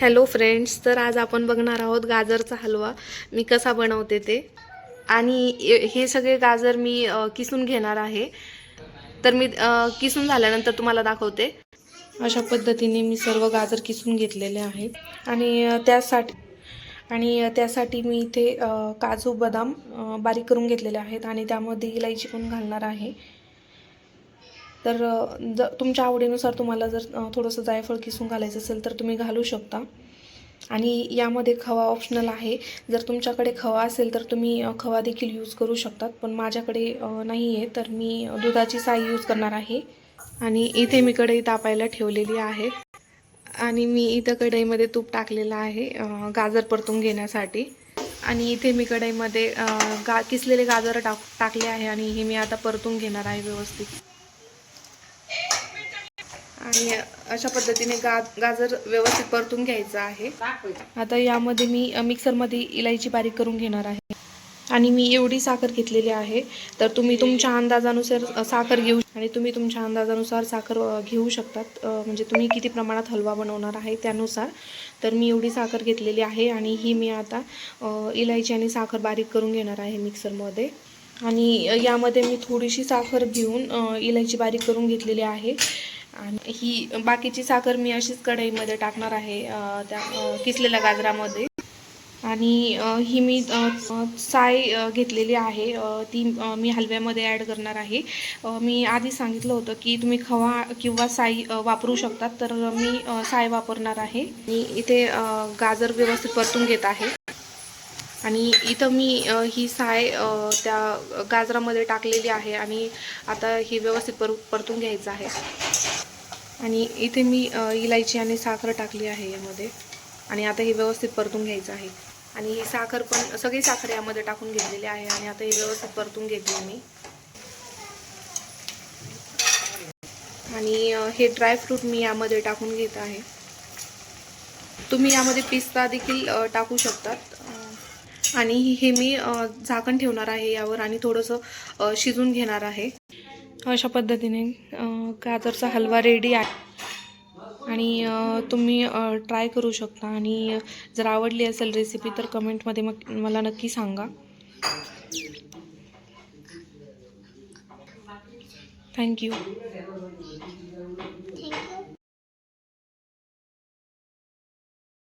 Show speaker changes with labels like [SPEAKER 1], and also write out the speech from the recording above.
[SPEAKER 1] Hello friends तर आज आपण बघणार आहोत गाजरचा हलवा. मी कसा बनवते ते. आणि हे सगळे गाजर मी किसून घेणार आहे. तर मी किसून झाल्यानंतर तुम्हाला दाखवते. अशा पद्धतीने मी सर्व गाजर किसून घेतलेले आहेत. आणि त्यासाठी आणि त्यासाठी मी इथे काजू बदाम बारीक करून घेतलेले आहेत. आणि त्यामध्ये इलायची पण घालणार आहे. तर जर तुमच्या आवडीनुसार तुम्हाला जर थोडंसं जायफळ किसून घालायचं असेल तर तुम्ही घालू शकता. आणि यामध्ये खवा ऑप्शनल आहे. जर तुमच्याकडे खवा असेल तर तुम्ही खवा देखील यूज करू शकतात. पण माझ्याकडे नाही आहे तर मी दुधाची साई यूज करणार आहे. आणि इथे मी कढई तापायला ठेवलेली आहे. आणि मी इथं कढईमध्ये तूप टाकलेलं आहे गाजर परतून घेण्यासाठी. आणि इथे मी कढईमध्ये गा किसलेले गाजर टाक टाकले आहे. आणि हे मी आता परतून घेणार आहे व्यवस्थित. आणि अशा पद्धतीने गा गाजर व्यवस्थित परतून घ्यायचं आहे. आता यामध्ये मी मिक्सरमध्ये इलायची बारीक करून घेणार आहे. आणि मी एवढी साखर घेतलेली आहे. तर तुम्ही तुमच्या अंदाजानुसार साखर घेऊ आणि तुम्ही तुमच्या अंदाजानुसार साखर घेऊ शकतात. म्हणजे तुम्ही किती प्रमाणात हलवा बनवणार आहे त्यानुसार. तर मी एवढी साखर घेतलेली आहे आणि ही मी आता इलायची आणि साखर बारीक करून घेणार आहे मिक्सरमध्ये. आणि यामध्ये मी थोडीशी साखर घेऊन इलायची बारीक करून घेतलेली आहे. आणि ही बाकीची साखर मी अशीच कढईमध्ये टाकणार आहे त्या किसलेल्या गाजरामध्ये. आणि ही मी साय घेतलेली आहे ती मी हलव्यामध्ये ॲड करणार आहे. मी आधी सांगितलं होतं की तुम्ही खवा किंवा साई वापरू शकतात तर मी साय वापरणार आहे. मी इथे गाजर व्यवस्थित परतून घेत आहे. आणि इथं मी ही साय त्या गाजरामध्ये टाकलेली आहे आणि आता ही व्यवस्थित पर परतून घ्यायचं आहे. आणि इथे मी इलायची आणि साखर टाकली आहे यामध्ये. आणि आता हे व्यवस्थित परतून घ्यायचं आहे. आणि ही साखर पण सगळी साखर यामध्ये टाकून घेतलेली आहे आणि आता हे व्यवस्थित परतून घेतली मी. आणि हे ड्रायफ्रूट मी यामध्ये टाकून घेत आहे. तुम्ही यामध्ये पिस्ता देखील टाकू शकतात. आणि हे मी झाकण ठेवणार आहे यावर आणि थोडंसं शिजून घेणार आहे. अशा पद्धतीने गाजरचा हलवा रेडी आहे. आणि तुम्ही ट्राय करू शकता. आणि जर आवडली असेल रेसिपी तर कमेंटमध्ये मग मला नक्की सांगा.
[SPEAKER 2] थँक्यू